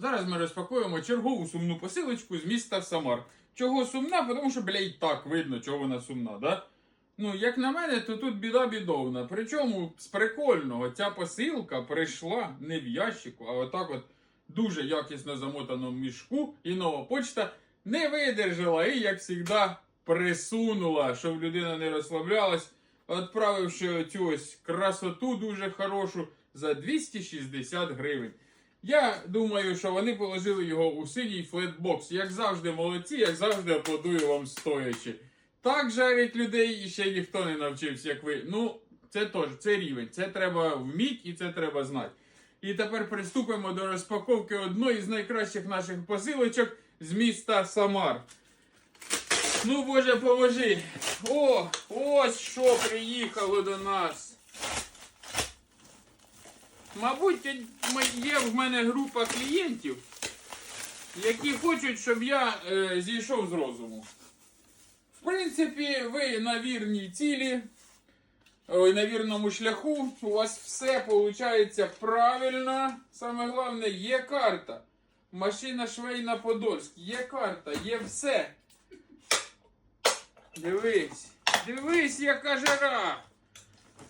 Зараз ми розпакуємо чергову сумну посилочку з міста Самар. Чого сумна? Тому що, бля, і так видно, чого вона сумна, да? Ну, як на мене, то тут біда бідовна. Причому з прикольного ця посилка прийшла не в ящику, а отак от дуже якісно замотаному мішку. І нова почта не видержала і, як завжди, присунула, щоб людина не розслаблялась, відправивши цю ось красоту дуже хорошу за 260 гривень. Я думаю, що вони положили його у синій флетбокс. Як завжди, молодці, як завжди аплодую вам стоячи. Так жарять людей і ще ніхто не навчився, як ви. Ну, це теж це рівень. Це треба вміти і це треба знати. І тепер приступимо до розпаковки одної з найкращих наших посилочок з міста Самар. Ну, Боже, поможи. О, ось що приїхало до нас. Мабуть, є в мене група клієнтів, які хочуть, щоб я е, зійшов з розуму. В принципі, ви на вірній цілі, ой, на вірному шляху. У вас все виходить правильно. Саме головне, є карта. Машина швейна Подольськ. Є карта, є все. Дивись. Дивись, яка жара.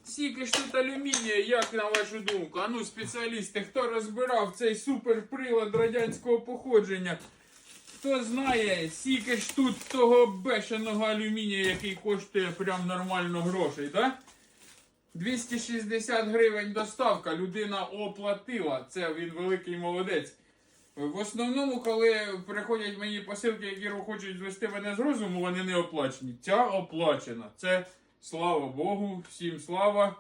Скільки ж тут алюмінія, як на вашу думку? А ну, спеціалісти, хто розбирав цей суперприлад радянського походження? Хто знає, скільки ж тут того бешеного алюмінія, який коштує прям нормально грошей, да? 260 гривень доставка, людина оплатила. Це він великий молодець. В основному, коли приходять мені посилки, які хочуть звести мене з розуму, вони не оплачені. Ця оплачена. Це слава Богу, всім слава.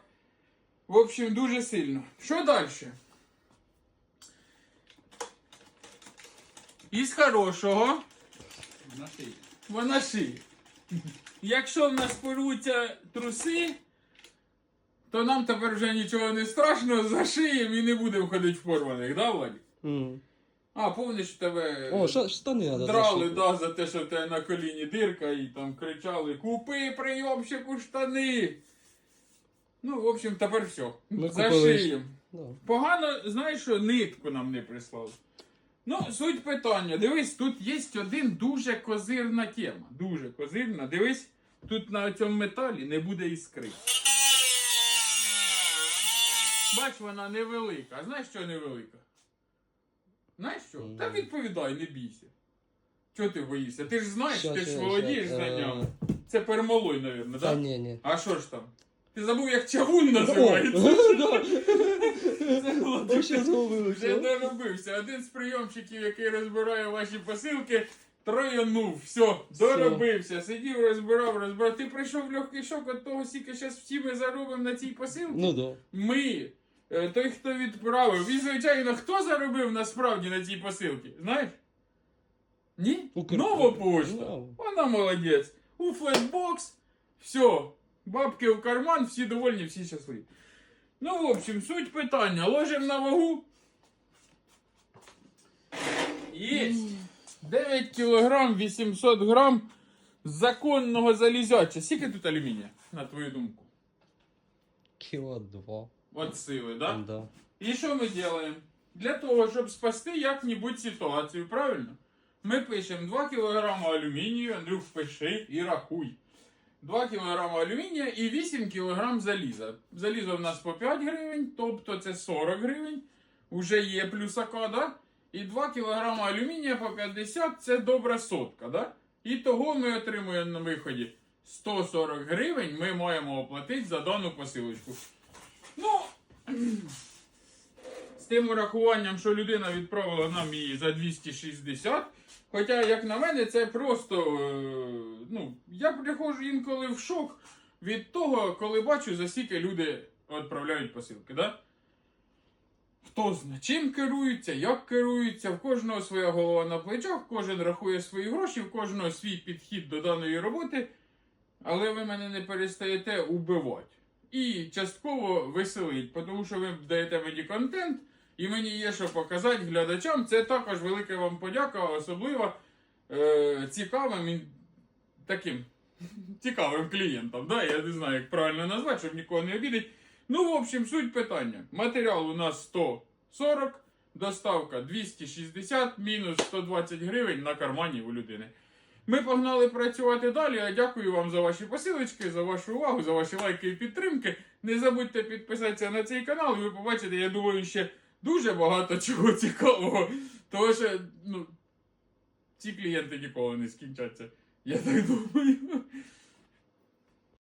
В общем, дуже сильно. Що далі? Із хорошого вона шиє. Якщо в нас порвуться труси, то нам тепер вже нічого не страшно, зашиємо і не будемо ходити в порваних, да, Владик? М. А, помниш, тебе О, ша- штани треба драли да, за те, що в тебе на коліні дирка, і там кричали: Купи прийомщику штани. Ну, в общем, тепер все. Ми Зашиємо. Да. Погано, знаєш, що нитку нам не прислали. Ну, суть питання. Дивись, тут є один дуже козирна тема. Дуже козирна. Дивись, тут на цьому металі не буде іскри. Бач, вона невелика. А знаєш, що невелика? Знаєш що? Та відповідай, не бійся. Чого ти боїшся? Ти ж знаєш, Щас, ти ж володієш щас. знаннями. Е, Це пермалой, мабуть, Та так? ні, ні. А що ж там? Ти забув, як чавун називається? Це Вже доробився. Один з прийомчиків, який розбирає ваші посилки, троянув. Все, доробився. Сидів, розбирав, розбирав. Ти прийшов в легкий шок від того, скільки зараз всі ми заробимо на цій посилці. Ну да. Ми. Е, Той, хто відправив. І, звичайно, хто заробив насправді на цій посилці? Знаєш? Ні? Нова пошта. Ну. Вона молодець. У флешбокс. Все. Бабки в карман, всі довольні, всі щасливі. Ну, в общем, суть питання. Ложимо на вагу. Є. 9 кілограм 800 грам законного залізяча. Скільки тут алюмінія, на твою думку? Кіло два. От сили, да? Да. І що ми робимо? Для того, щоб спасти як-небудь ситуацію, правильно? Ми пишемо 2 кг алюмінію, Андрюх, пиши і рахуй. 2 кг алюмінія і 8 кг заліза. Залізо в нас по 5 гривень, тобто це 40 гривень. Уже є плюсака, да? І 2 кг алюмінія по 50 це добра сотка, да? І того ми отримуємо на виході 140 гривень ми маємо оплатити за дану посилочку. Ну, з тим урахуванням, що людина відправила нам її за 260. Хоча, як на мене, це просто. е, Ну, я приходжу інколи в шок від того, коли бачу, за скільки люди відправляють посилки. Да? Хто зна чим керується, як керується, в кожного своя голова на плечах, кожен рахує свої гроші, в кожного свій підхід до даної роботи. Але ви мене не перестаєте убивати. І частково веселить, тому що ви даєте мені контент, і мені є що показати глядачам. Це також велика вам подяка, особливо е, цікавим таким цікавим клієнтам. Да? Я не знаю, як правильно назвати, щоб нікого не обідати. Ну, в общем, суть питання. Матеріал у нас 140, доставка 260 мінус 120 гривень на кармані у людини. Ми погнали працювати далі. А дякую вам за ваші посилочки, за вашу увагу, за ваші лайки і підтримки. Не забудьте підписатися на цей канал, і ви побачите, я думаю, ще дуже багато чого цікавого. Тому що, ну, ці клієнти ніколи не скінчаться. Я так думаю.